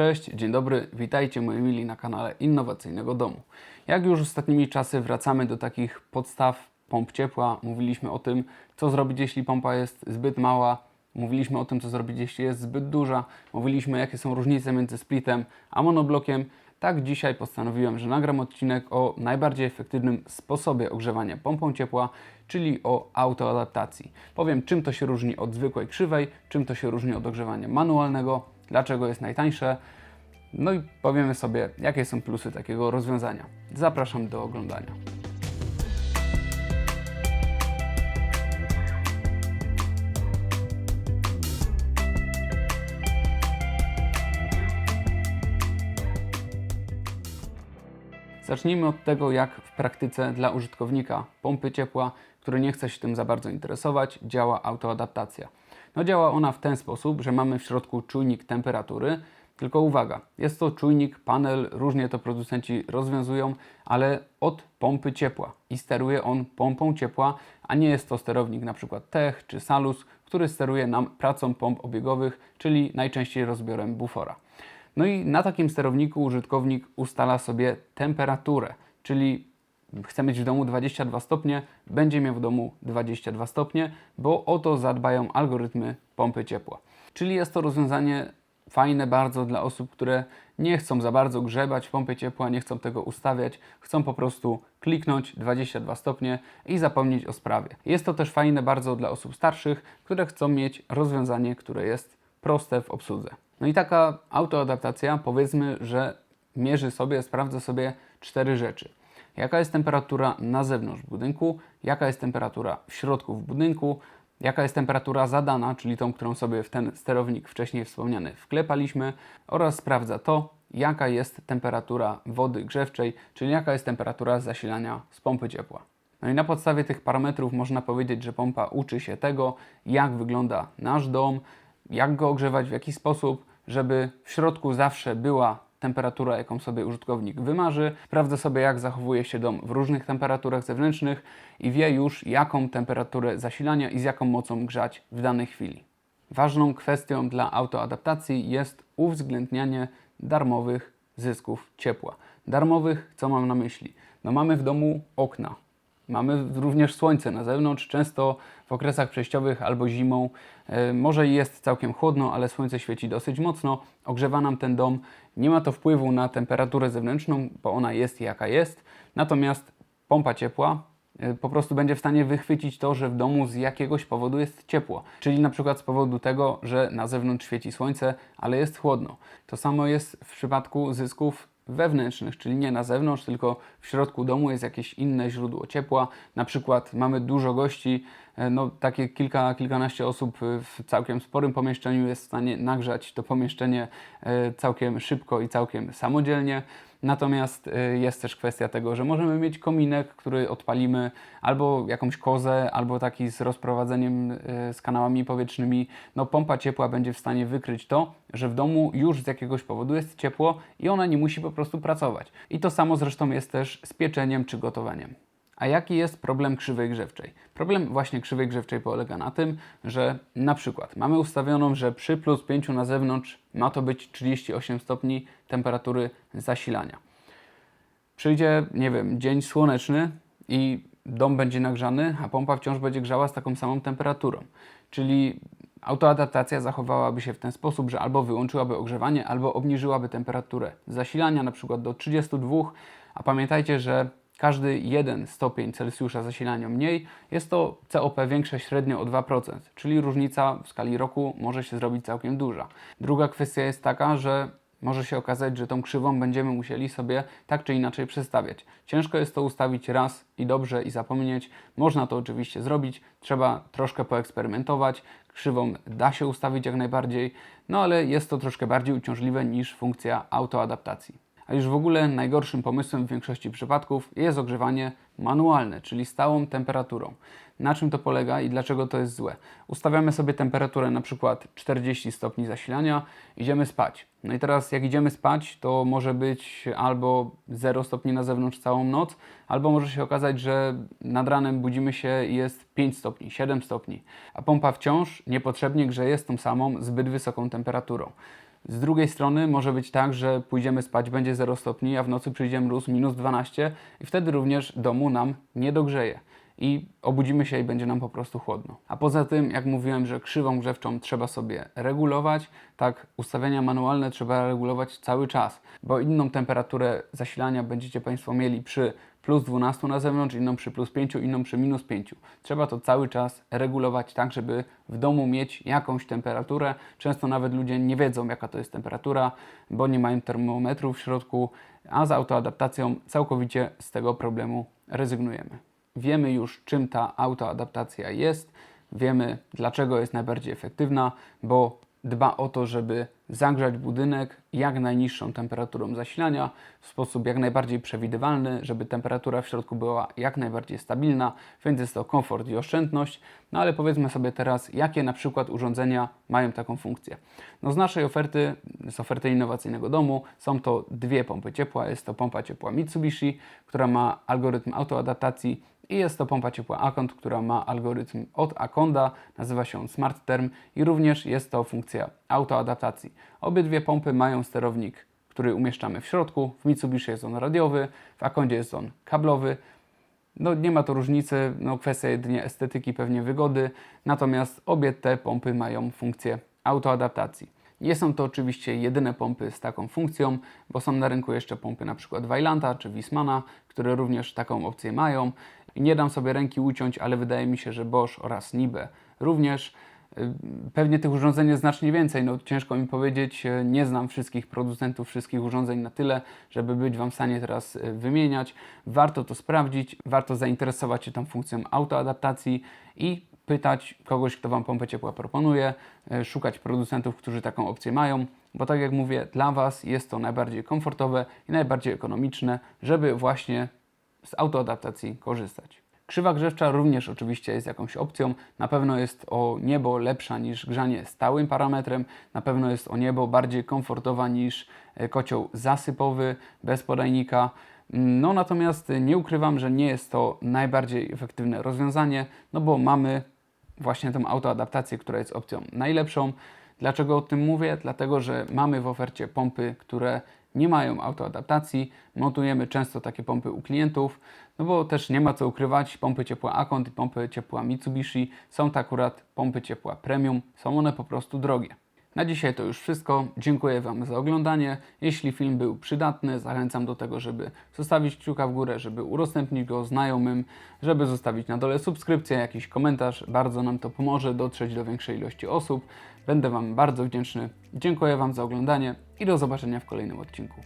Cześć, dzień dobry, witajcie moi mili na kanale Innowacyjnego Domu. Jak już ostatnimi czasy wracamy do takich podstaw pomp ciepła, mówiliśmy o tym, co zrobić, jeśli pompa jest zbyt mała, mówiliśmy o tym, co zrobić, jeśli jest zbyt duża, mówiliśmy, jakie są różnice między splitem a monoblokiem. Tak dzisiaj postanowiłem, że nagram odcinek o najbardziej efektywnym sposobie ogrzewania pompą ciepła, czyli o autoadaptacji. Powiem, czym to się różni od zwykłej krzywej, czym to się różni od ogrzewania manualnego, dlaczego jest najtańsze. No i powiemy sobie, jakie są plusy takiego rozwiązania. Zapraszam do oglądania. Zacznijmy od tego, jak w praktyce dla użytkownika pompy ciepła, który nie chce się tym za bardzo interesować, działa autoadaptacja. No działa ona w ten sposób, że mamy w środku czujnik temperatury, tylko uwaga, jest to czujnik, panel, różnie to producenci rozwiązują, ale od pompy ciepła i steruje on pompą ciepła, a nie jest to sterownik przykład Tech czy Salus, który steruje nam pracą pomp obiegowych, czyli najczęściej rozbiorem bufora. No i na takim sterowniku użytkownik ustala sobie temperaturę, czyli chce mieć w domu 22 stopnie, będzie miał w domu 22 stopnie, bo o to zadbają algorytmy pompy ciepła. Czyli jest to rozwiązanie fajne bardzo dla osób, które nie chcą za bardzo grzebać w pompie ciepła, nie chcą tego ustawiać, chcą po prostu kliknąć 22 stopnie i zapomnieć o sprawie. Jest to też fajne bardzo dla osób starszych, które chcą mieć rozwiązanie, które jest proste w obsłudze. No i taka autoadaptacja, powiedzmy, że mierzy sobie, sprawdza sobie cztery rzeczy. Jaka jest temperatura na zewnątrz budynku, jaka jest temperatura w środku w budynku, jaka jest temperatura zadana, czyli tą, którą sobie w ten sterownik wcześniej wspomniany wklepaliśmy, oraz sprawdza to, jaka jest temperatura wody grzewczej, czyli jaka jest temperatura zasilania z pompy ciepła. No i na podstawie tych parametrów można powiedzieć, że pompa uczy się tego, jak wygląda nasz dom, jak go ogrzewać, w jaki sposób, żeby w środku zawsze była temperatura, jaką sobie użytkownik wymarzy. Sprawdza sobie, jak zachowuje się dom w różnych temperaturach zewnętrznych i wie już, jaką temperaturę zasilania i z jaką mocą grzać w danej chwili. Ważną kwestią dla autoadaptacji jest uwzględnianie darmowych zysków ciepła. Darmowych, co mam na myśli? No mamy w domu okna, Mamy również słońce na zewnątrz, często w okresach przejściowych albo zimą. E, może jest całkiem chłodno, ale słońce świeci dosyć mocno, ogrzewa nam ten dom. Nie ma to wpływu na temperaturę zewnętrzną, bo ona jest jaka jest. Natomiast pompa ciepła e, po prostu będzie w stanie wychwycić to, że w domu z jakiegoś powodu jest ciepło. Czyli na przykład z powodu tego, że na zewnątrz świeci słońce, ale jest chłodno. To samo jest w przypadku zysków wewnętrznych, czyli nie na zewnątrz, tylko w środku domu jest jakieś inne źródło ciepła. Na przykład mamy dużo gości, no takie kilka, kilkanaście osób w całkiem sporym pomieszczeniu jest w stanie nagrzać to pomieszczenie e, całkiem szybko i całkiem samodzielnie. Natomiast jest też kwestia tego, że możemy mieć kominek, który odpalimy, albo jakąś kozę, albo taki z rozprowadzeniem z kanałami powietrznymi. No, pompa ciepła będzie w stanie wykryć to, że w domu już z jakiegoś powodu jest ciepło i ona nie musi po prostu pracować. I to samo zresztą jest też z pieczeniem czy gotowaniem. A jaki jest problem krzywej grzewczej? Problem właśnie krzywej grzewczej polega na tym, że na przykład mamy ustawioną, że przy plus 5 na zewnątrz ma to być 38 stopni temperatury zasilania. Przyjdzie, nie wiem, dzień słoneczny i dom będzie nagrzany, a pompa wciąż będzie grzała z taką samą temperaturą. Czyli autoadaptacja zachowałaby się w ten sposób, że albo wyłączyłaby ogrzewanie, albo obniżyłaby temperaturę zasilania, na przykład do 32, a pamiętajcie, że każdy 1 stopień Celsjusza zasilania mniej jest to COP większe średnio o 2%, czyli różnica w skali roku może się zrobić całkiem duża. Druga kwestia jest taka, że może się okazać, że tą krzywą będziemy musieli sobie tak czy inaczej przestawiać. Ciężko jest to ustawić raz i dobrze i zapomnieć. Można to oczywiście zrobić, trzeba troszkę poeksperymentować. Krzywą da się ustawić jak najbardziej, no ale jest to troszkę bardziej uciążliwe niż funkcja autoadaptacji. A już w ogóle najgorszym pomysłem w większości przypadków jest ogrzewanie manualne, czyli stałą temperaturą. Na czym to polega i dlaczego to jest złe? Ustawiamy sobie temperaturę na przykład 40 stopni zasilania, idziemy spać. No i teraz jak idziemy spać, to może być albo 0 stopni na zewnątrz całą noc, albo może się okazać, że nad ranem budzimy się i jest 5 stopni, 7 stopni, a pompa wciąż niepotrzebnie grzeje z tą samą zbyt wysoką temperaturą. Z drugiej strony może być tak, że pójdziemy spać, będzie 0 stopni, a w nocy przyjdzie mróz minus 12 i wtedy również domu nam nie dogrzeje i obudzimy się i będzie nam po prostu chłodno. A poza tym, jak mówiłem, że krzywą grzewczą trzeba sobie regulować, tak ustawienia manualne trzeba regulować cały czas, bo inną temperaturę zasilania będziecie Państwo mieli przy plus 12 na zewnątrz, inną przy plus 5, inną przy minus 5. Trzeba to cały czas regulować tak, żeby w domu mieć jakąś temperaturę. Często nawet ludzie nie wiedzą, jaka to jest temperatura, bo nie mają termometru w środku, a z autoadaptacją całkowicie z tego problemu rezygnujemy. Wiemy już, czym ta autoadaptacja jest, wiemy, dlaczego jest najbardziej efektywna, bo dba o to, żeby zagrzać budynek jak najniższą temperaturą zasilania w sposób jak najbardziej przewidywalny, żeby temperatura w środku była jak najbardziej stabilna, więc jest to komfort i oszczędność. No ale powiedzmy sobie teraz, jakie na przykład urządzenia mają taką funkcję. No z naszej oferty, z oferty innowacyjnego domu są to dwie pompy ciepła. Jest to pompa ciepła Mitsubishi, która ma algorytm autoadaptacji i jest to pompa ciepła Akond, która ma algorytm od Akonda, nazywa się on Smart Term i również jest to funkcja autoadaptacji. Obydwie pompy mają sterownik, który umieszczamy w środku. W Mitsubishi jest on radiowy, w Akondzie jest on kablowy. No nie ma to różnicy, no kwestia jedynie estetyki, pewnie wygody, natomiast obie te pompy mają funkcję autoadaptacji. Nie są to oczywiście jedyne pompy z taką funkcją, bo są na rynku jeszcze pompy np. Weilanta czy Wismana, które również taką opcję mają. Nie dam sobie ręki uciąć, ale wydaje mi się, że Bosch oraz Nibe również. Y, Pewnie tych urządzeń jest znacznie więcej, no ciężko mi powiedzieć, y, nie znam wszystkich producentów wszystkich urządzeń na tyle, żeby być Wam w stanie teraz y, wymieniać. Warto to sprawdzić, warto zainteresować się tą funkcją autoadaptacji i pytać kogoś, kto Wam pompę ciepła proponuje, szukać producentów, którzy taką opcję mają, bo tak jak mówię, dla Was jest to najbardziej komfortowe i najbardziej ekonomiczne, żeby właśnie z autoadaptacji korzystać. Krzywa grzewcza również oczywiście jest jakąś opcją. Na pewno jest o niebo lepsza niż grzanie stałym parametrem. Na pewno jest o niebo bardziej komfortowa niż e, kocioł zasypowy bez podajnika. No natomiast nie ukrywam, że nie jest to najbardziej efektywne rozwiązanie, no bo mamy właśnie tą autoadaptację, która jest opcją najlepszą. Dlaczego o tym mówię? Dlatego, że mamy w ofercie pompy, które nie mają autoadaptacji. Montujemy często takie pompy u klientów, no bo też nie ma co ukrywać, pompy ciepła Akont i pompy ciepła Mitsubishi są to akurat pompy ciepła premium, są one po prostu drogie. Na dzisiaj to już wszystko. Dziękuję Wam za oglądanie. Jeśli film był przydatny, zachęcam do tego, żeby zostawić kciuka w górę, żeby udostępnić go znajomym, żeby zostawić na dole subskrypcję, jakiś komentarz. Bardzo nam to pomoże dotrzeć do większej ilości osób. Będę Wam bardzo wdzięczny. Dziękuję Wam za oglądanie i do zobaczenia w kolejnym odcinku.